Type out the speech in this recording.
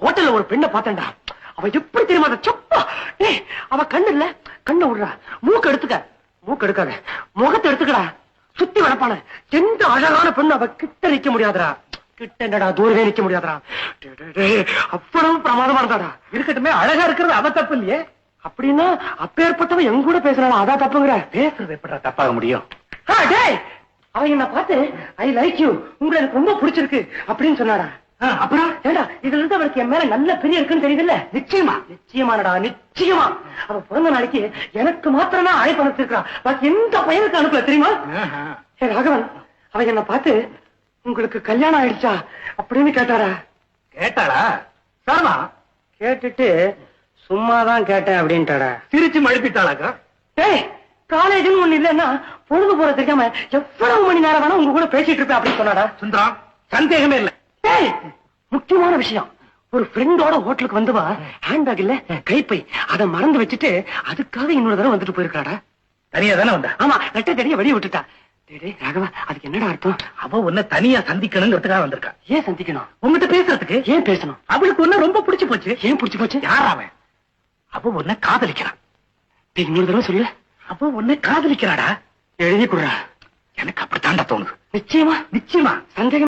ஹோட்டல்ல ஒரு பெண்ணை பார்த்தேன்டா. அவ எப்படி தெரியுமா சப்பா? ஏய் அவ கண்ணு இல்ல கண்ணை விடுறா. மூக்கு எடுத்துக்க. மூக்கு எடுக்காத. முகத்தை எடுத்துக்கடா. சுத்தி வளர்ப்பான. எந்த அழகான பெண்ணு அவ கிட்ட நிக்க முடியாதுடா. கிட்ட என்னடா தூரவே நிக்க டேய், அவ்வளவு பிரமாதமா இருந்தாடா. இருக்கட்டுமே அழகா இருக்கிறது அவ தப்பு இல்லையே. அப்படின்னா அப்பேற்பட்டவன் என் கூட பேசுறான்? அதான் தப்புங்கிற. பேசுறது எப்படா தப்பாக முடியும்? அவன் என்ன பார்த்து ஐ லைக் யூ உங்களை எனக்கு ரொம்ப பிடிச்சிருக்கு அப்படின்னு சொன்னாடா. அப்புறம் ஏடா இதுல இருந்து அவளுக்கு என் மேல நல்ல பெரிய இருக்குன்னு தெரியுதுல்ல? நிச்சயமா. நிச்சயமானடா நிச்சயமா. அவ பிறந்த நாளைக்கு எனக்கு மாத்திரம் தான் அழைப்பு அனுப்பிச்சிருக்கான் பாக்கி எந்த பையனுக்கு அனுப்பல தெரியுமா? ராகவன் அவன் என்ன பார்த்து உங்களுக்கு கல்யாணம் ஆயிடுச்சா? அப்படின்னு கேட்டாரா? கேட்டாளா? சரமா கேட்டுட்டு சும்மாதான் கேட்டேன் அப்படின்ட்டாடா. சிரிச்சு மழுப்பிட்டாளாக்கா? ஏய் காலேஜ்னு ஒண்ணு இல்லன்னா பொழுது போற தெரியாம எவ்வளவு மணி நேரம் வேணா உங்க கூட பேசிட்டு இருப்பேன் அப்படின்னு சொன்னாடா. சுந்தரம் சந்தேகமே இல்ல. முக்கியமான விஷயம். ஒரு ஃப்ரெண்டோட ஹோட்டலுக்கு வந்துவா? ஹேண்ட்பேக் இல்ல கைப்பை. அதை மறந்து வச்சுட்டு அதுக்காக இன்னொரு தடவை வந்துட்டு போயிருக்காடா? தனியா தானே வந்தா? ஆமா ரெட்டை தடிய வெளிய விட்டுட்டா. ராகவா அதுக்கு என்னடா அர்த்தம்? அவ உன்னை தனியா சந்திக்கணுங்கிறதுக்காக வந்திருக்கா. ஏன் சந்திக்கணும்? உங்ககிட்ட பேசுறதுக்கு? ஏன் பேசணும்? அவளுக்கு ஒண்ணு ரொம்ப பிடிச்சு போச்சு. ஏன் புடிச்சு போச்சு? யார் அவன் அவ உன்னை காதலிக்கிறான். இன்னொரு தடவை சொல்லு. அவ உன்னை காதலிக்கிறாடா? எழுதி கொடுறா. எனக்கு அப்படித்தாண்டா தோணுது. நிச்சயமா? நிச்சயமா. சந்தேகம்